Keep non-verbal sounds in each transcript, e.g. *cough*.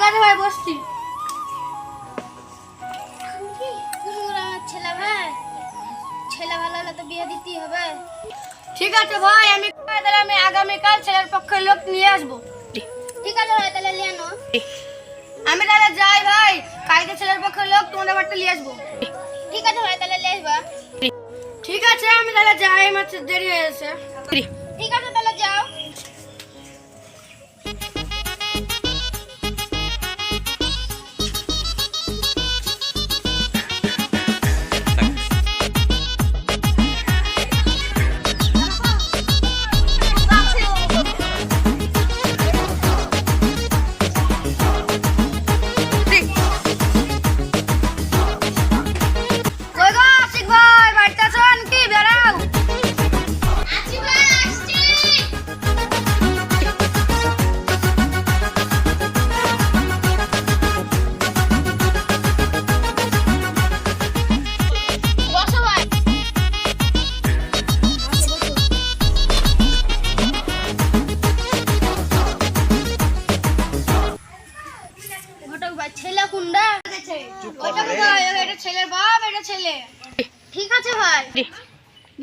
ঠিক আছে ভাই বসছি। ছেলে ভাই ছেলে ভালো হলে তো বিয়ে দিতেই হবে ঠিক আছে ভাই আমি তাহলে আমি আগামীকাল ছেলের পক্ষে লোক নিয়ে আসব। ঠিক আছে ভাই তাহলে নিয়ে আনো আমি তাহলে যাই ভাই কালকে ছেলের পক্ষে লোক তোমাদের বাড়িতে নিয়ে আসব। ঠিক আছে ভাই তাহলে নিয়ে আসবা। ঠিক আছে আমি তাহলে যাই আমার দেরি হয়ে গেছে। ঠিক আছে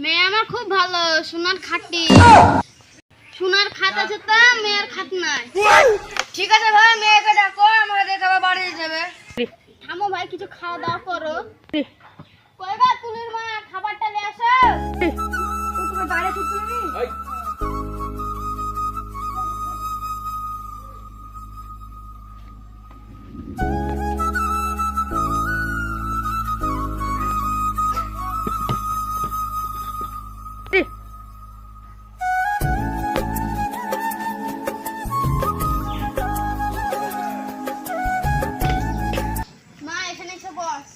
মেয়ে আমার খুব ভালো সোনার খাটি। সোনার খাট আছে তো মেয়ের খাট নাই। ঠিক আছে ভাই মেয়েকে ডাকো আমাকে দেখে আবার বাড়ি যাবে। থামো ভাই কিছু খাওয়া দাওয়া করো। কয়বার তুলির মা খাবারটা নিয়ে আসো। তুমি বাইরে ঠিক এসে বস।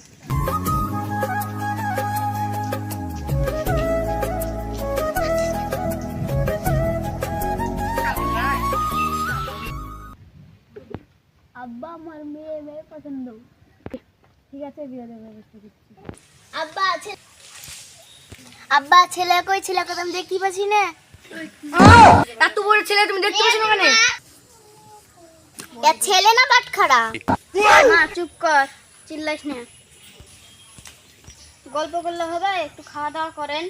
আব্বা আমার মেয়ে মেয়ে পছন্দ। ঠিক আছে বিয়ে দেবে ব্যবস্থা করছি। আব্বা আছে আব্বা ছেলে কই? ছেলে কই? আমি দেখতে পাচ্ছি না। বড় ছেলে তুমি দেখতে পাচ্ছ না এ ছেলে না বাটখারা? মা চুপ কর। চিল্লাইস না। গল্প করলে হবে একটু খাওয়া দাওয়া করেন।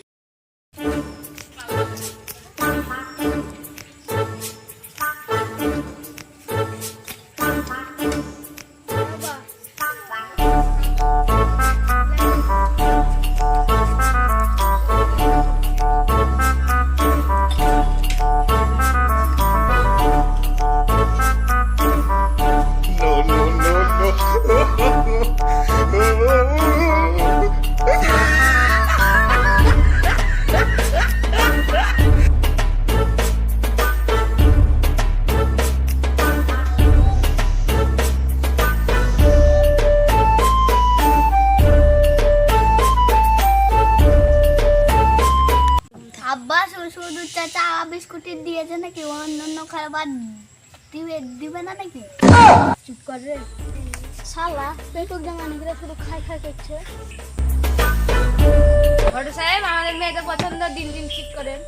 শুধু শুধু চা চা বিস্কুটের দিয়েছে নাকি? অন্য অন্য খাবার দিবে দিবে না নাকি? চুপ কর রে। শালা পেটুক জামানি করে শুধু খাই খাই করছে। ঘটু সাহেব আমাদের মেয়েকে পছন্দ দিন দিন ঠিক করেন।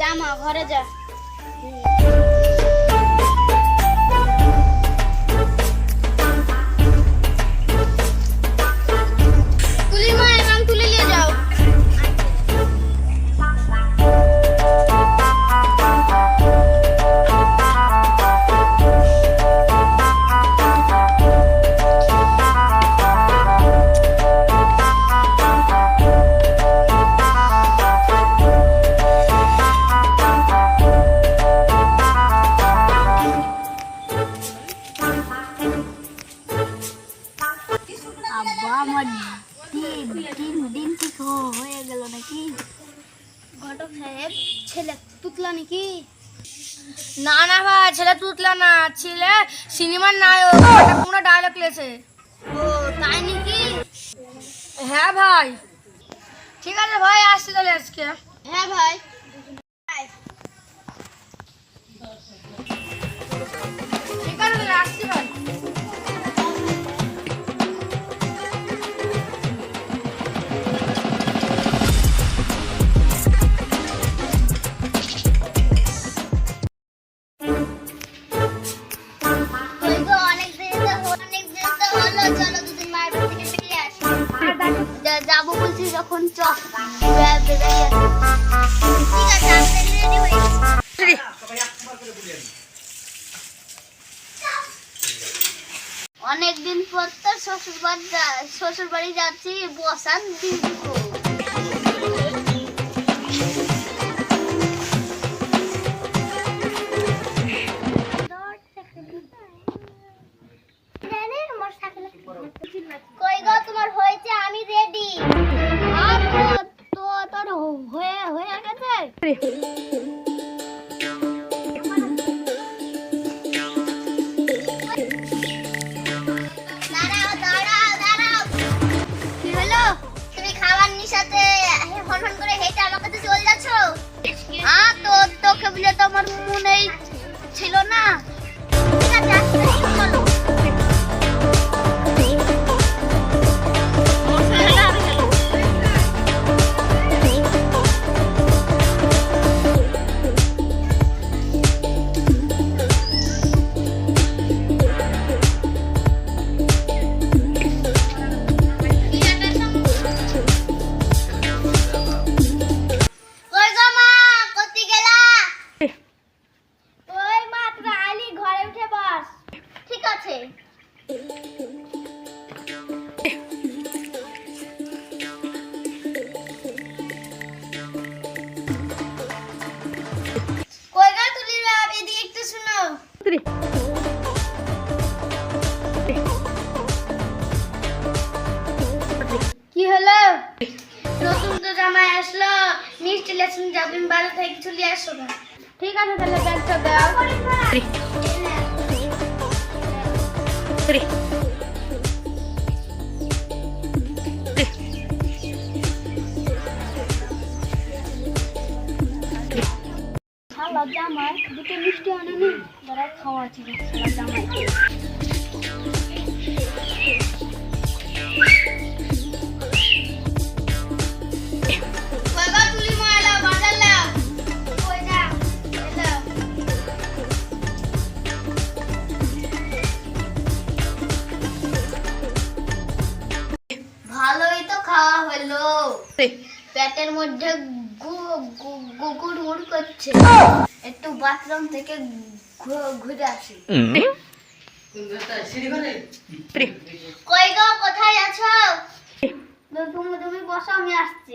জামা ঘরে যা। ছেলে তুতলা নাকি? না না ভাই, ছেলে তুতলা না, ছেলে সিনেমার নায়ক। কোনো ডায়লগ লেছে ও, তাই নাকি? হ্যাঁ ভাই। ঠিক আছে ভাই, আসছি তাহলে আজকে। হ্যাঁ ভাই। বলছি যখন। অনেকদিন পর তো শ্বশুর বাড়ি শ্বশুর বাড়ি যাচ্ছি বসান দিদি তোকে বলে তো আমার মনেই ছিল না। আসলো। মিষ্টি লেসন যাবেন বাড়ি থেকে চলে আসো না। ঠিক আছে তাহলে ব্যাগটা দাও। জামাই দুটো মিষ্টি আনেনি যারা খাওয়া আছে জামাই। পেটের মধ্যে গুগুর গুড় করছে। একটু বাথরুম থেকে ঘুরে আসি। কই গো কোথায় আছো? তুমি তুমি বসো আমি আসছি।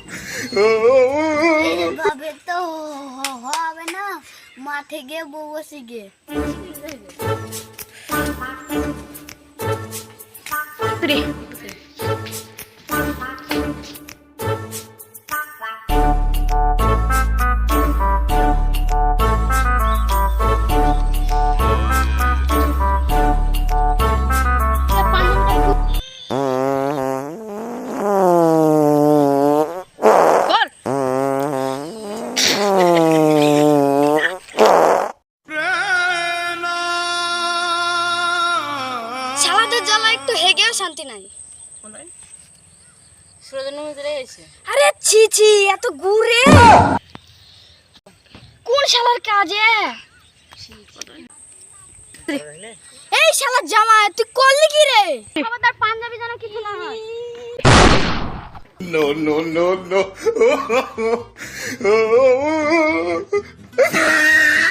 no. এইভাবে তো হ- হবে না মাঠে গিয়ে বউ বসে গিয়ে শালাদের শালার কাজে। এই শালার জামা তুই করলি কি রে? তার পাঞ্জাবি যেন কিছু না হয়। No, no, no, no. *laughs* *laughs*